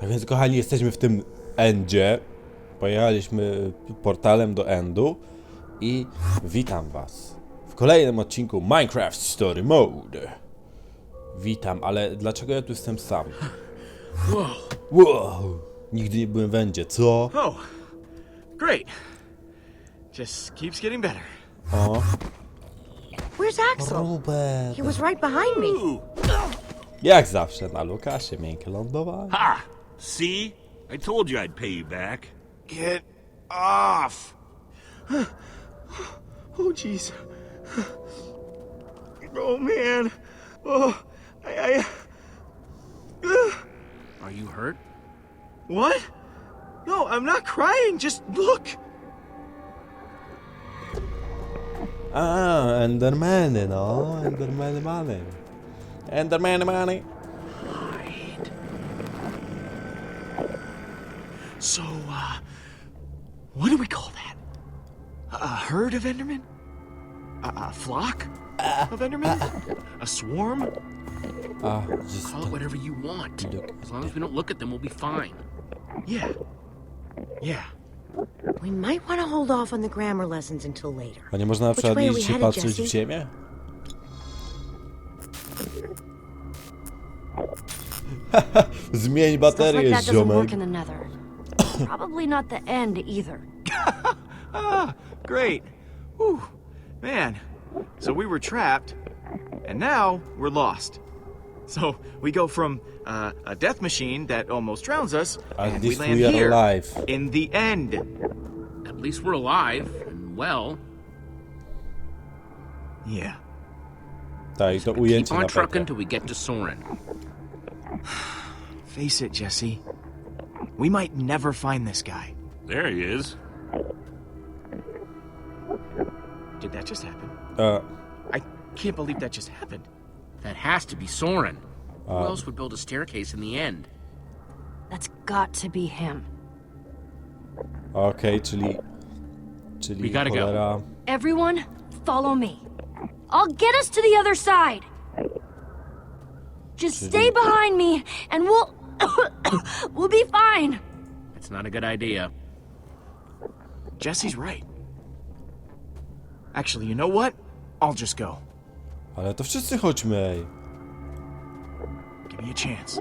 Tak więc, kochani, jesteśmy w tym endzie. Pojechaliśmy portalem do endu i witam was w kolejnym odcinku Minecraft Story Mode. Witam, ale dlaczego ja tu jestem sam? Whoa. Wow, nigdy nie byłem w endzie, co? Oh, great. Just keeps getting better. O, Where's Axel? Robert. He was right behind me. Ooh. Jak zawsze na Lukasie, miękkie lądowanie. Ha! See? I told you I'd pay you back. Get off. Oh, jeez. Oh, man. Oh, I, I. Are you hurt? What? No, I'm not crying. Just look. Ah, A, Endermany, no, Endermany many. Endermany money. So, uh, what do we call that? A, a herd of Endermen? A, a flock of Endermen? A swarm? A, just Call it whatever you want. As long as we don't look at them, we'll be fine. Yeah. Yeah. We might want to hold off on the grammar lessons until later. A nie można na przykład way are we iść headed, patrzeć w Jesse? ziemię? Zmień Stuff like baterię, that doesn't ziomek. work in the nether. Probably not the end either. Ah, great. Whew. Man. So we were trapped, and now we're lost. So we go from uh, a death machine that almost drowns us, At and we land we are here alive. in the end. At least we're alive and well. Yeah. Tak, i to Keep ujęcie on na trucking pewno. till we get to Soren. Face it, Jesse. We might never find this guy. There he is. Did that just happen? Uh. I can't believe that just happened. That has to be Soren. Who Uh, else would build a staircase in the end? That's got to be him. Okay, czyli... Czyli We gotta go. Everyone, follow me. I'll get us to the other side. Just stay behind me, and we'll we'll be fine. It's not a good idea. Jesse's right. Actually, you know what? I'll just go. Ale to wszyscy chodźmy, ej. Give me a chance.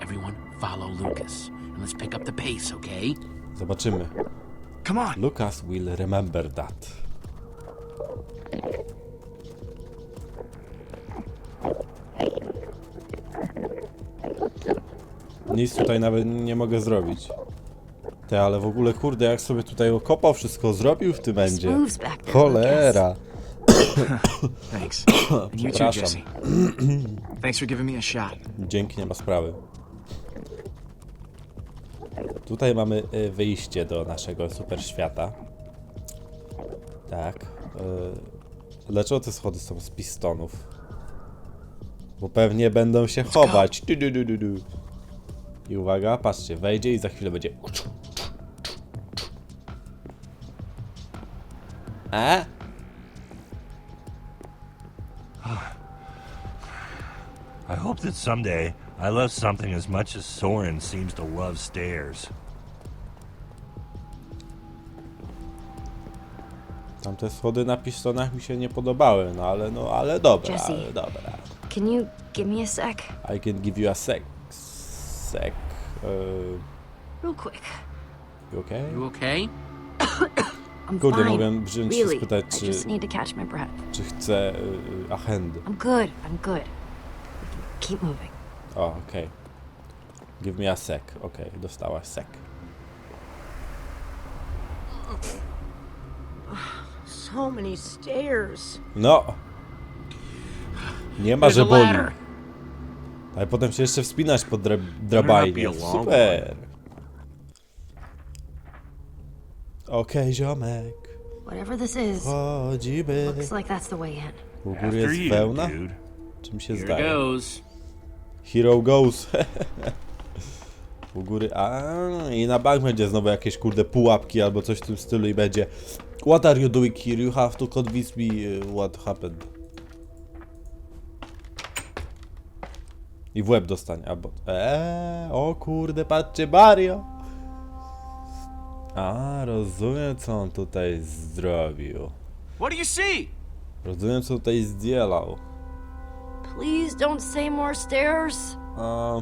Everyone, follow Lucas. And let's pick up the pace, okay? Zobaczymy. Come on. Lucas will remember that. Nic tutaj nawet nie mogę zrobić. Te, ale w ogóle kurde, jak sobie tutaj okopał, wszystko zrobił w tym będzie. Cholera. Thanks. And you too, Przepraszam. Jesse. Thanks for giving me a shot. Dzięki, nie ma sprawy. Tutaj mamy y, wyjście do naszego super świata. Tak. y, Dlaczego te schody są z pistonów? Bo pewnie będą się chować. Du, du, du, du, du. I uwaga, patrzcie, wejdzie i za chwilę będzie. A? I hope that someday I love something as much as Soren seems to love stairs. Tamte schody na pistonach mi się nie podobały, no ale no, ale dobra, Jesse. ale dobra. Can you give me a sec? I can give you a sec. Sec. Uh, Real quick. you okay? You okay? I'm Kurde, fine. mogłem wziąć się really. spytać, I czy, just need to catch my breath. czy chce y, Ahendy. I'm good. I'm good. Keep moving. O, okej. Give me a sec. Okej, dostałaś sec. So many stairs. No! Nie ma, There's że a boli. ladder. Ale potem się jeszcze wspinać po dra drabajnie. be a long Super! Okej, ziomek. Whatever this is, Chodzimy. looks like that's the way in. U góry jest you, wełna? dude. Czym się Here zdaje? goes. Hero goes. U góry. A i na bank będzie znowu jakieś kurde pułapki albo coś w tym stylu i będzie. What are you doing here? You have to convince me uh, what happened. I w łeb dostanie, albo... Eee, o kurde, patrzcie, Mario! A, rozumiem, co on tutaj zrobił. What do you see? Rozumiem, co tutaj zdzielał. Please don't say more stairs. A,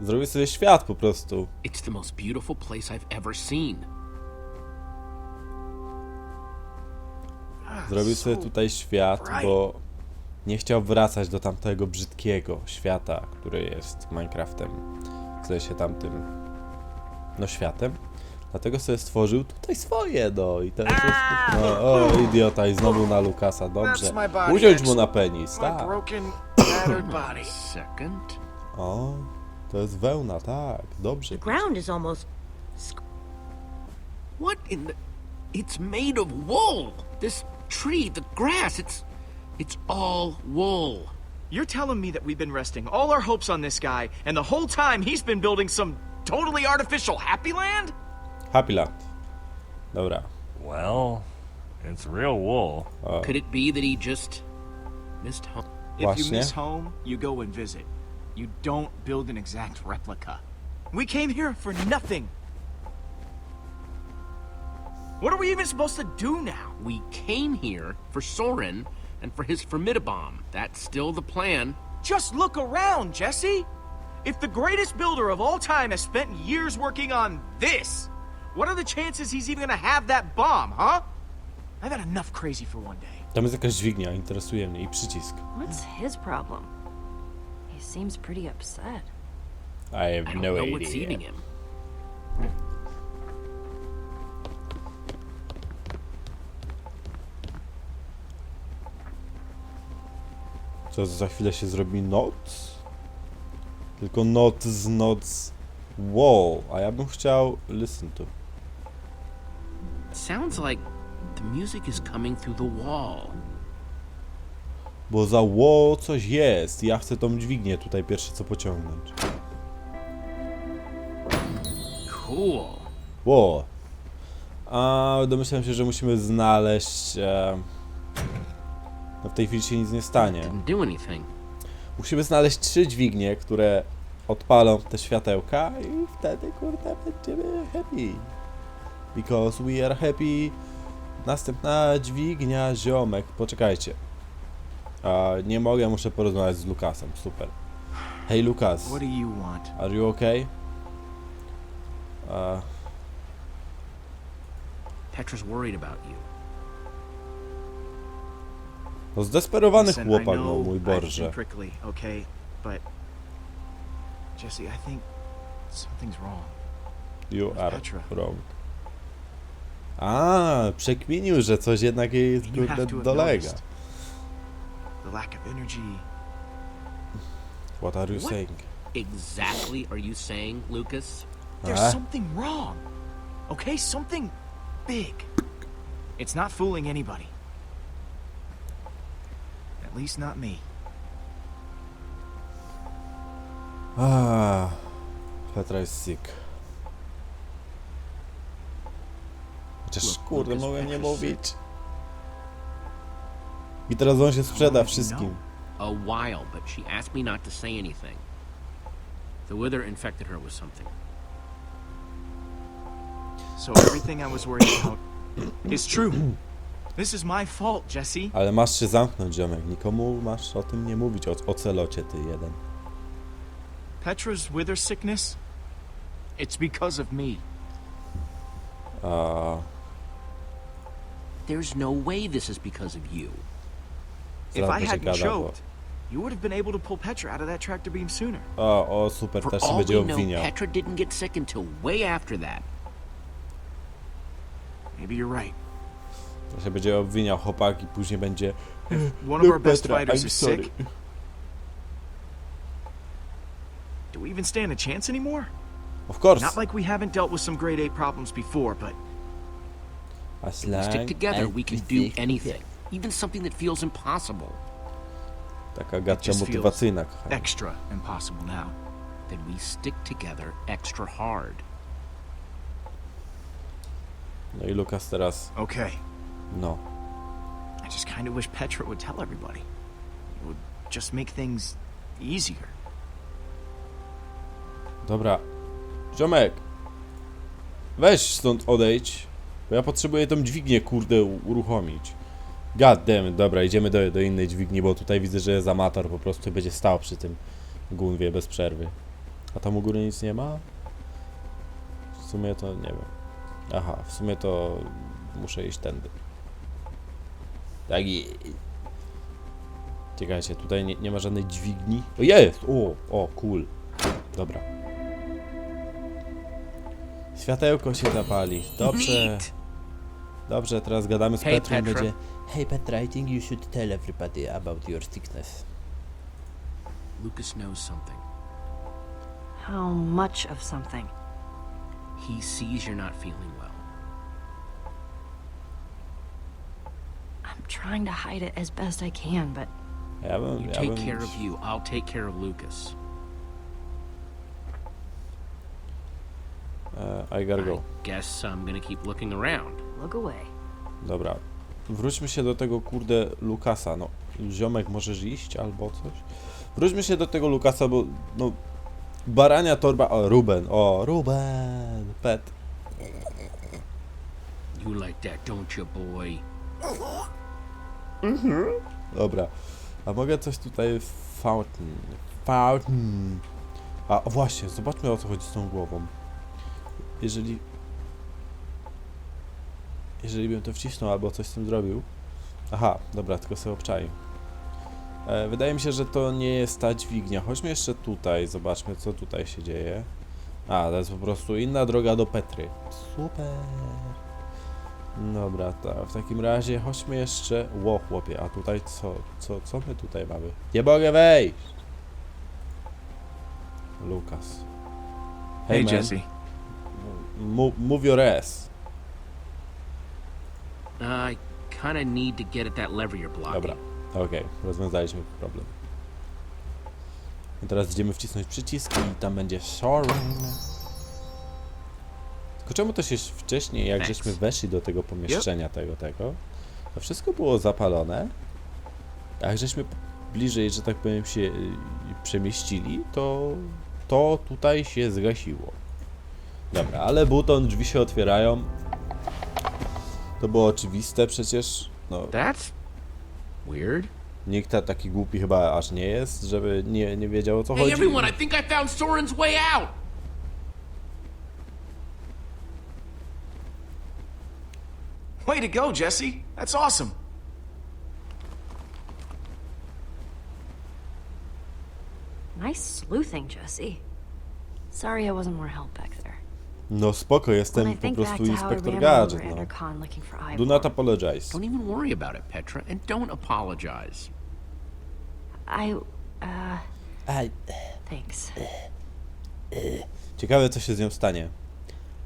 zrobił sobie świat po prostu. It's the most beautiful place I've ever seen. Zrobił sobie so tutaj świat, bo nie chciał wracać do tamtego brzydkiego świata, który jest Minecraftem. W sensie tamtym, no światem. Dlatego sobie stworzył tutaj swoje, no i teraz jest... No, o, idiota, i znowu na Lukasa, dobrze. Usiądź mu na penis, tak. O, to jest wełna, tak, dobrze. What in the... It's made of wool! This tree, the grass, it's... It's all wool. You're telling me that we've been resting all our hopes on this guy, and the whole time he's been building some totally artificial happy land? Happy Land. Dobra. Well, it's real wool. Uh, Could it be that he just missed home? If you miss home, you go and visit. You don't build an exact replica. We came here for nothing. What are we even supposed to do now? We came here for Soren and for his Formidabomb. That's still the plan. Just look around, Jesse. If the greatest builder of all time has spent years working on this, what are the chances he's even gonna have that bomb, huh? I've had enough crazy for one day. Tam jest jakaś dźwignia, interesuje mnie, i przycisk. What's his problem? He seems pretty upset. I have I don't no know what's idea. eating him. Co, za chwilę się zrobi noc? Tylko noc z noc wall, a ja bym chciał listen to. Sounds like the music is coming through the wall. Bo za wall coś jest. Ja chcę tą dźwignię tutaj pierwsze co pociągnąć. Cool. Wall. A domyślam się, że musimy znaleźć... E... W tej chwili się nic nie stanie. Musimy znaleźć trzy dźwignie, które odpalą te światełka i wtedy, kurde, będziemy happy. Because we are happy. Następna dźwignia, ziomek. Poczekajcie. A, nie mogę, muszę porozmawiać z Lukasem. Super. Hej, Lukas. What do you want? Are you okay? A, Petra's worried about you. No zdesperowany chłopak, no mój Boże. Jesse, I think something's wrong. You are wrong. A, przekminił, że coś jednak jej kurde dolega. the lack of energy. What are you What? saying? Exactly are you saying, Lucas? There's something wrong. Okay, something big. It's not fooling anybody. At least not me. Ah, Petra jest sick. Chociaż Look, kurde, Lucas, mogę nie mówić. I teraz on się sprzeda How did you wszystkim. A while, but she asked me not to say anything. The wither infected her with something. So everything I was worried about is true. This is my fault, Jesse. Ale masz się zamknąć, ziomek. Nikomu masz o tym nie mówić, o ocelocie ty jeden. Petra's wither sickness. It's because of me. A, There's no way this is because of you. If I hadn't gadał, bo... choked, you would have been able to pull Petra out of that tractor beam sooner. O, o, super, For też się all będzie we know, obwiniał. Petra didn't get sick until way after that. Maybe you're right. To się będzie obwiniał chłopak i później będzie... One of our best Petra, fighters I'm is sorry. sick. Do we even stand a chance anymore? Of course. Not like we haven't dealt with some grade A problems before, but As If we long stick together, as we can do stick anything. Even something that feels impossible. Taka gadka just feels motywacyjna, kochani. extra impossible now. Then we stick together extra hard. No i Lukas teraz... Okay. No. I just kind of wish Petra would tell everybody. It would just make things easier. Dobra. Ziomek! Weź stąd odejdź, bo ja potrzebuję tą dźwignię, kurde, uruchomić. God damn it. dobra, idziemy do, do innej dźwigni, bo tutaj widzę, że jest amator po prostu i będzie stał przy tym gunwie bez przerwy. A tam u góry nic nie ma? W sumie to nie wiem. Aha, w sumie to muszę iść tędy. Tak i... Czekajcie, tutaj nie, nie ma żadnej dźwigni. O, jest! O, o, cool. Dobra. Światełko się zapali. Dobrze. Dobrze, teraz gadamy z Hey, Petrą Petra. będzie Hey Petra, I think you should tell everybody about your sickness. Lucas knows something. How much of something? He sees you're not feeling well. I'm trying to hide it as best I can, but Ja bym, You ja take bym... care of you. I'll take care of Lucas. E, I gotta go. Guess I'm gonna keep looking around. look away. Dobra. Wróćmy się do tego kurde Lukasa. No, ziomek możesz iść albo coś? Wróćmy się do tego Lukasa, bo no... Barania torba... O, Ruben. O, Ruben. Pet. You like that, don't you, boy? Dobra. A mogę coś tutaj... Fountain. Fountain. A, właśnie, zobaczmy o co chodzi z tą głową. Jeżeli... Jeżeli bym to wcisnął albo coś z tym zrobił... Aha, dobra, tylko sobie obczaił. E, wydaje mi się, że to nie jest ta dźwignia. Chodźmy jeszcze tutaj, zobaczmy co tutaj się dzieje. A, to jest po prostu inna droga do Petry. Super. Dobra, to w takim razie chodźmy jeszcze... Ło, chłopie, a tutaj co? Co, co my tutaj mamy? Nie mogę wejść! Lukas. Hey, man. Jesse. Mu- move your ass. I kind of need to get at that lever you're blocking. Dobra, okej, rozwiązaliśmy problem. I teraz idziemy wcisnąć przycisk i tam będzie Soren. Tylko czemu to się wcześniej, jak Thanks. żeśmy weszli do tego pomieszczenia, tego, tego, to wszystko było zapalone, a jak żeśmy bliżej, że tak powiem, się y, przemieścili, to to tutaj się zgasiło. Dobra, ale buton, drzwi się otwierają. To było oczywiste przecież. No, That's weird. Nikt ta- taki głupi chyba aż nie jest, żeby nie, nie wiedział o co Hey, chodzi. everyone! I think I found Soren's way out. Way to go, Jesse. That's awesome. Nice sleuthing, Jesse. Sorry I wasn't more help back there. No spoko, When I jestem po think back prostu to how I inspektor ran gadżet, over no. Endercon looking for Do not apologize. Don't even worry about it, Petra, and don't apologize. I, uh, I thanks. ciekawe co się z nią stanie.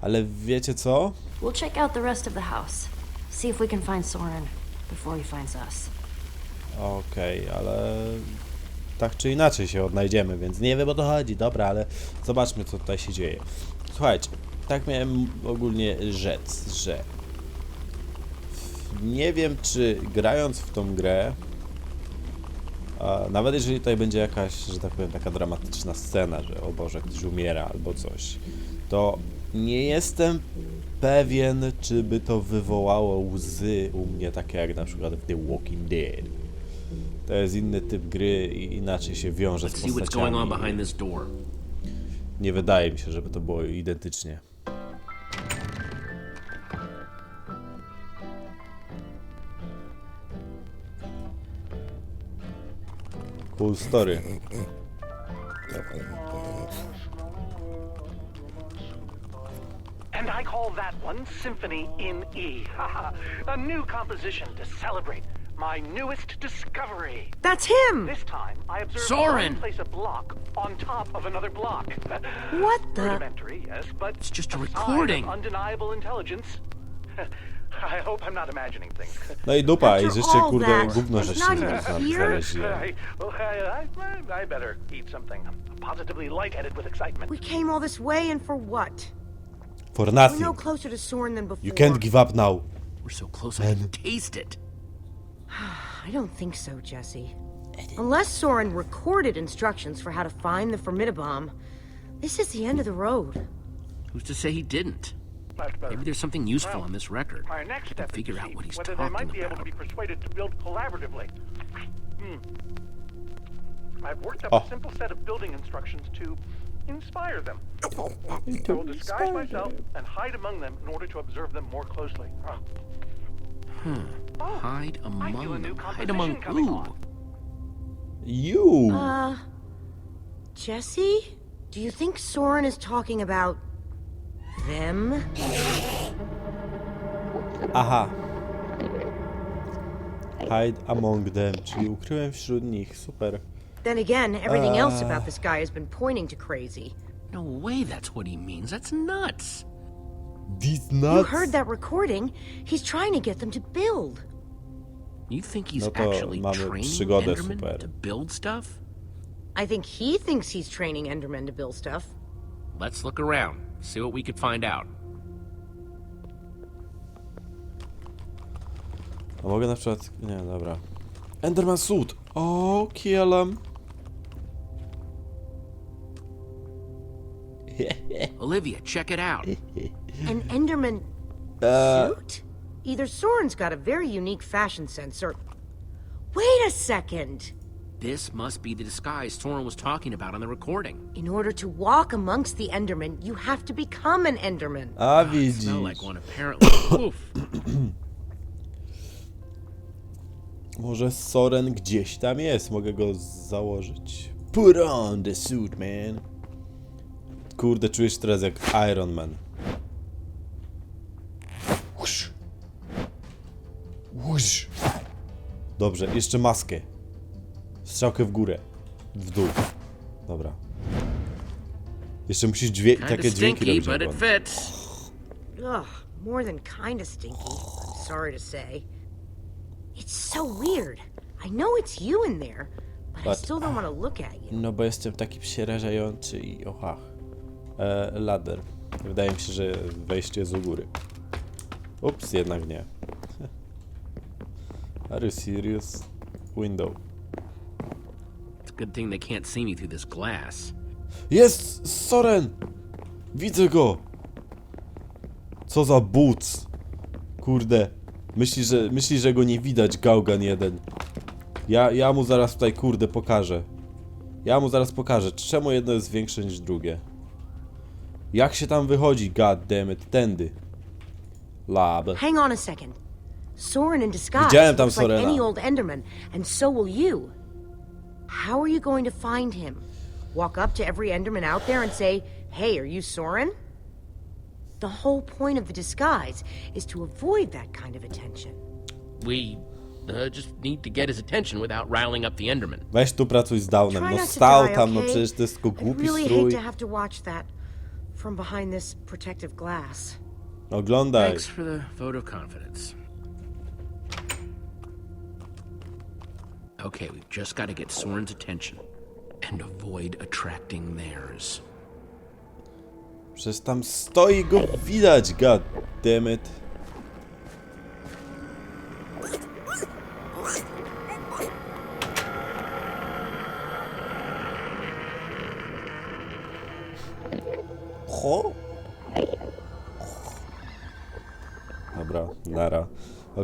Ale wiecie co? We'll check out the rest of the house. See if we can find Soren before he finds us. Okej, ale tak czy inaczej się odnajdziemy, więc nie wiem o to chodzi, dobra, ale zobaczmy co tutaj się dzieje. Słuchajcie, tak miałem ogólnie rzec, że nie wiem czy grając w tą grę, a nawet jeżeli tutaj będzie jakaś, że tak powiem, taka dramatyczna scena, że o Boże, ktoś umiera albo coś, to nie jestem pewien, czy by to wywołało łzy u mnie, takie jak na przykład w The Walking Dead. To jest inny typ gry i inaczej się wiąże z postaciami. Nie wydaje mi się, żeby to było identycznie. Cool story. Call that one Symphony in E. a new composition to celebrate my newest discovery. That's him! This time, I observed Soren! place a block on top of another block. What the? Rudimentary, yes, but It's just a sign of recording. undeniable intelligence. I hope I'm not imagining things. No i dupa, i After all kurde that, gówno, it's żeście not even znaleźli. here. I, well, I, I, I better eat something. I'm positively lightheaded with excitement. We came all this way and for what? For We're no closer to Soren than before. You can't give up now. We're so close I can taste it. I don't think so, Jesse. Unless Soren recorded instructions for how to find the Formidabomb, This is the end of the road. Who's to say he didn't? Maybe there's something useful on this record. Our next step is figure to out what he's whether they might talking be able to about. be persuaded to build collaboratively. Hmm. I've worked up Oh. a simple set of building instructions to inspire them. I will disguise myself and hide among them in order to observe them more closely. Ah. Oh, Hide I feel a among them. Hide among who? You! Uh, Jesse? Do you think Soren is talking about them? Aha. Hide among them, czyli ukryłem wśród nich. Super. Then again, everything else Uh. about this guy has been pointing to crazy. No way that's what he means. That's nuts. These nuts. You nuts. heard that recording? He's trying to get them to build. You think he's No to actually mamy training przygodę Enderman super. to build stuff? I think he thinks he's training Enderman to build stuff. Let's look around. See what we could find out. A mogę na przykład... Nie, dobra. Enderman suit! O, kill Olivia, check it out. An Enderman Uh, suit? Either Soren's got a very unique fashion sense or. Wait a second! This must be the disguise Soren was talking about on the recording. In order to walk amongst the Endermen, you have to become an Enderman. a Smell like one apparently. Oof. Może Soren gdzieś tam jest, mogę go założyć. Put on the suit, man. Kurde, czujesz się teraz jak Iron Man. Dobrze, jeszcze maskę. Strzałkę w górę. W dół. Dobra. Jeszcze musisz dźwię takie dźwięki robić. but it Ogon. fits. Ugh, more than kinda stinky. Sorry to say. It's so weird. I know it's you in there, but, I still don't want to look at you. No bo jestem taki przerażający i ochach. E, lader. Wydaje mi się, że wejście jest u góry. Ups, jednak nie. Are you serious? Window. It's a good thing they can't see me through this glass. Jest! Soren! Widzę go! Co za boots! Kurde. Myśli, że, myśli, że go nie widać, Gaugan jeden. Ja, ja mu zaraz tutaj, kurde, pokażę. Ja mu zaraz pokażę, czemu jedno jest większe niż drugie. Jak się tam wychodzi, god damn it, tędy. Lab. Hang on a second. Soren in disguise Widziałem tam looks like Sorena. any old Enderman, and so will you. How are you going to find him? Walk up to every Enderman out there and say, "Hey, are you Soren?" The whole point of the disguise is to avoid that kind of attention. We uh, just need to get his attention without riling up the Enderman. Weź tu pracuj z Downem. Try No not to stał die, tam, no okay? przecież to jest tylko I głupi really hate strój. to have to watch that from behind this protective glass. Oglądaj. Thanks for the vote of confidence. Okay, we've just got to get Soren's attention and avoid attracting theirs. Przecież tam stoi go widać, god damn it.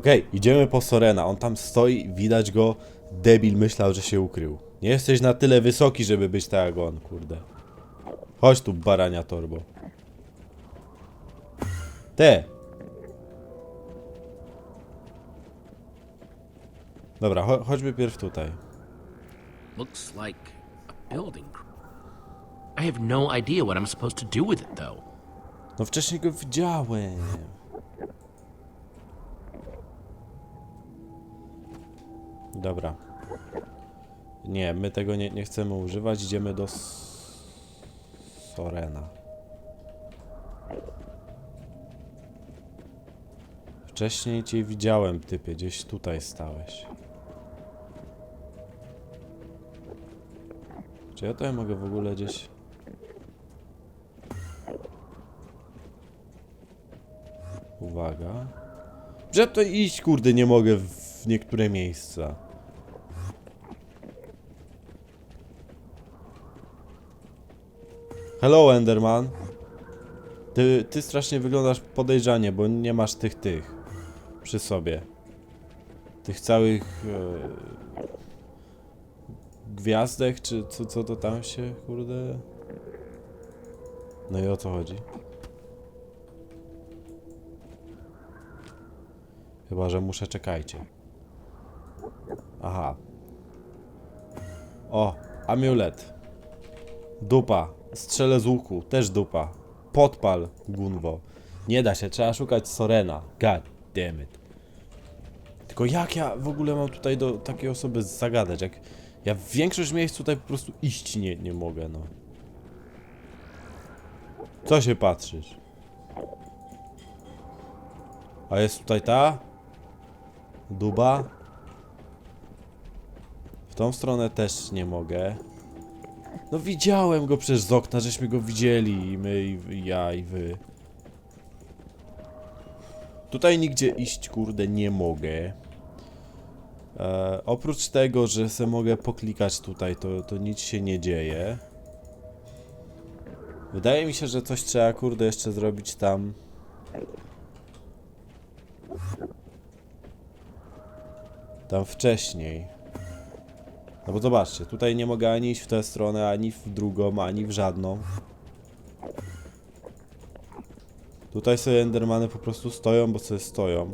Okej, idziemy po Sorena. On tam stoi, widać go. Debil myślał, że się ukrył. Nie jesteś na tyle wysoki, żeby być tak jak on, kurde. Chodź tu, barania torbo. Te! Dobra, cho chodźmy pierw tutaj. Looks like a building. I have no idea what I'm supposed to do with it, though. No wcześniej go widziałem. Dobra. Nie, my tego nie, nie chcemy używać. Idziemy do Sorena. Wcześniej cię widziałem, typie. Gdzieś tutaj stałeś. Czy ja tutaj mogę w ogóle gdzieś... Uwaga. Że to iść, kurde, nie mogę w niektóre miejsca. Hello, Enderman. Ty, ty strasznie wyglądasz podejrzanie, bo nie masz tych, tych przy sobie. Tych całych e, gwiazdek, czy co, co to tam się, kurde... No i o co chodzi? Chyba, że muszę, czekajcie. Aha. O, amulet. Dupa. Strzelę z łuku. Też dupa. Podpal, Gunwo. Nie da się, trzeba szukać Sorena. God damn it. Tylko jak ja w ogóle mam tutaj do takiej osoby zagadać? Jak ja w większość miejsc tutaj po prostu iść nie, nie mogę, no. Co się patrzysz? A jest tutaj ta? Duba? W tą stronę też nie mogę. No widziałem go przecież z okna, żeśmy go widzieli i my, i ja, i wy. Tutaj nigdzie iść, kurde, nie mogę. E, oprócz tego, że se mogę poklikać tutaj, to, to nic się nie dzieje. Wydaje mi się, że coś trzeba, kurde, jeszcze zrobić tam. Tam wcześniej. No bo zobaczcie, tutaj nie mogę ani iść w tę stronę, ani w drugą, ani w żadną. Tutaj sobie endermany po prostu stoją, bo sobie stoją.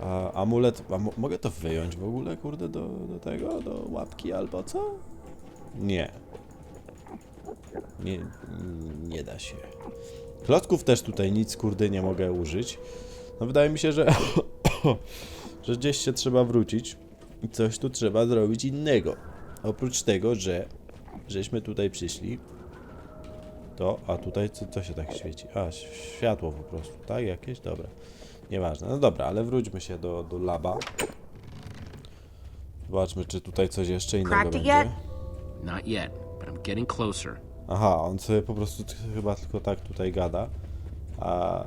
A amulet, a mo mogę to wyjąć w ogóle, kurde, do, do tego, do łapki albo co? Nie. Nie, nie da się. Klocków też tutaj nic, kurde, nie mogę użyć. No wydaje mi się, że, że gdzieś się trzeba wrócić i coś tu trzeba zrobić innego. Oprócz tego, że żeśmy tutaj przyszli, to, a tutaj co, co się tak świeci? A, światło po prostu, tak? Jakieś? Dobra. Nieważne. No dobra, ale wróćmy się do, do laba. Zobaczmy, czy tutaj coś jeszcze innego będzie. Not yet, but I'm getting closer. Aha, on sobie po prostu chyba tylko tak tutaj gada. A...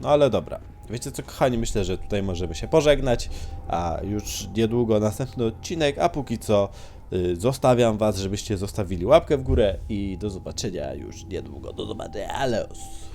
No ale dobra. Wiecie co, kochani, myślę, że tutaj możemy się pożegnać, a już niedługo następny odcinek, a póki co y, zostawiam was, żebyście zostawili łapkę w górę i do zobaczenia już niedługo. Do zobaczenia, aleos!